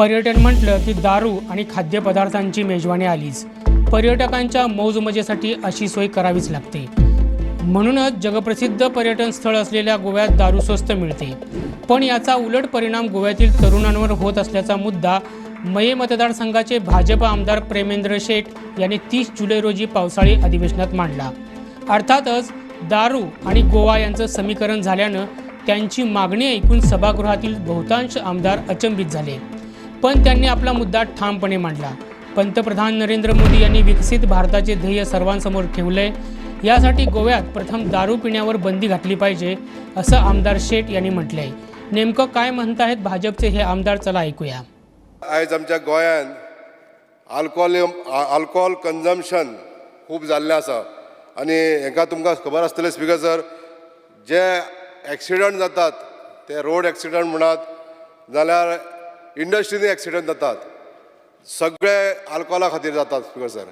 पर्यटन म्हटलं की दारू आणि खाद्यपदार्थांची मेजवानी आलीच. पर्यटकांच्या मौजमजेसाठी अशी सोय करावीच लागते. म्हणूनच जगप्रसिद्ध पर्यटन स्थळ असलेल्या गोव्यात दारू स्वस्त मिळते. पण याचा उलट परिणाम गोव्यातील तरुणांवर होत असल्याचा मुद्दा मये मतदारसंघाचे भाजप आमदार प्रेमेंद्र शेठ यांनी तीस जुलै रोजी पावसाळी अधिवेशनात मांडला. अर्थातच दारू आणि गोवा यांचं समीकरण झाल्यानं त्यांची मागणी ऐकून सभागृहातील बहुतांश आमदार अचंबित झाले. पण त्यांनी आपला मुद्दा ठामपणे मांडला. पंतप्रधान नरेंद्र मोदी यांनी विकसित भारताचे ध्येय सर्वांसमोर ठेवलंय यासाठी गोव्यात प्रथम दारू पिण्यावर बंदी घातली पाहिजे असं आमदार शेठ यांनी म्हटलंय. नेमकं काय म्हणतायत भाजपचे हे आमदार चला ऐकूया. आयज आमच्या गोंयांत आल्कोहोल आल्कोहोल कन्झम्पशन खूब जाल्लें आसा आनी हेका तुमकां खबर आसतलें स्पिकर सर जे एक्सिडंट जातात ते रोड एक्सिडंट म्हणात जाल्यार इंडस्ट्रीनी एक्सिडंट जातात. सगळे आल्कोहोला खातीर जातात स्पिकर सर.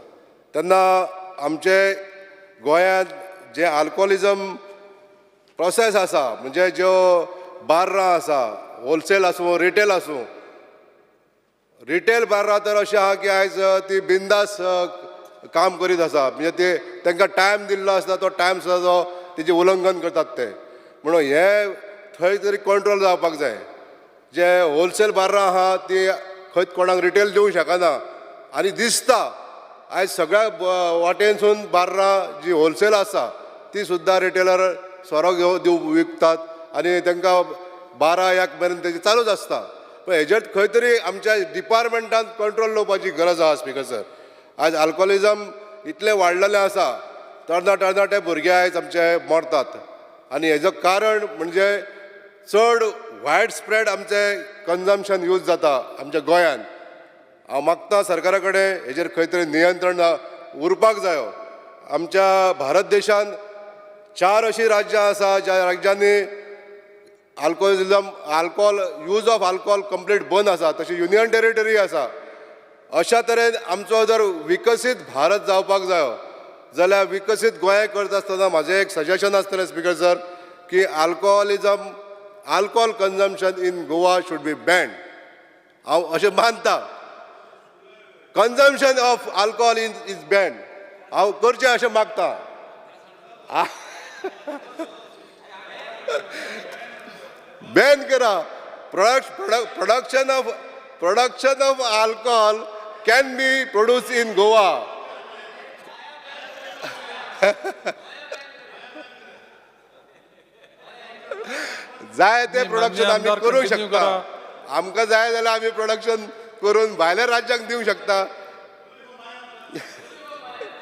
तेन्ना आमचे गोंयांत जे आल्कोहोलिजम प्रोसेस आसा म्हणजे ज्यो बार्रां आसा होलसेल आसूं रिटेल आसूं रिटेल बार्रां तर अशें आहा की आयज ती बिंदास काम करीत आसा. म्हणजे ते तांकां टायम दिल्लो आसता तो टायम सुद्दां जो तेजें उल्लंघन करतात ते. म्हणून हे थंय तरी कंट्रोल जावपाक जाय. जे होलसेल बार्रां आहा ती खंयच कोणाक रिटेल दिवंक शकना. आनी दिसता आयज सगळ्या वाटेनसून बार्रां जी होलसेल आसा ती सुद्दां रिटेलर सोरो घेव दिव विकतात. आनी तांकां बारा एक मेरेन तेजी चालूच आसता पण हेजेर खंय तरी आमच्या डिपार्टमेंटान कंट्रोल लावपाची गरज आहा स्पिकर सर आयज आल्कोहोलिजम इतलें वाडलेलें आसा तरणा तरणाटे भुरगे आयज आमचे मरतात. आनी हेजो कारण म्हणजे चड वायड स्प्रेड आमचें कन्जम्पशन यूज जाता आमच्या गोंयांत हांव मागता सरकारा कडेन हेजेर खंय तरी नियंत्रण उरपाक जायो. आमच्या भारत देशांत चार अशीं राज्यां आसा ज्या राज्यांनी alcoholism alcohol use of alcohol complete बंद आसा तशी युनियन टेरिटरी आसा. अशा तरेन आमचो जर विकसीत भारत जावपाक जायो जाल्यार विकसीत गोंय करता आसतना म्हाजें एक सजेशन आसतलें स्पिकर सर की alcoholism alcohol consumption in Goa should be banned हांव अशें मानता consumption of alcohol in is banned हांव करचें अशें मागता बॅन करा product production of production of alcohol can be produce in Goa जाय ते प्रोडक्शन आमी आमदार करूंक continue शकता. करा. आमकां जाय जाल्यार आमी प्रोडक्शन करून भायल्या राज्यांक दिवंक शकता.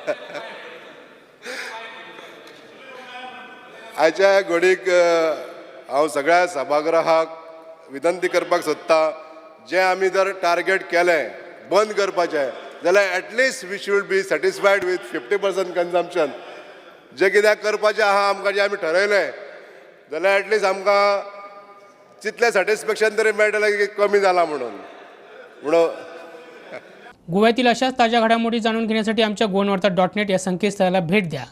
आयच्या घडीक हांव सगळ्या सभागृहाक विनंती करपाक सोदता जे आमी जर टार्गेट केलें बंद करपाचें जाल्यार at least we should be satisfied with fifty percent consumption जें कित्याक करपाचें आहा आमकां जें आमी ठरयलें जाल्यार एटलीस्ट आमकां तितलें सॅटिस्फॅक्शन तरी मेळटलें की कमी जालां म्हणून. म्हणून गोव्यातील अशाच ताज्या घडामोडी जाणून घेण्यासाठी आमच्या गोवनवार्ता डॉट नेट या संकेतस्थळाला भेट द्या.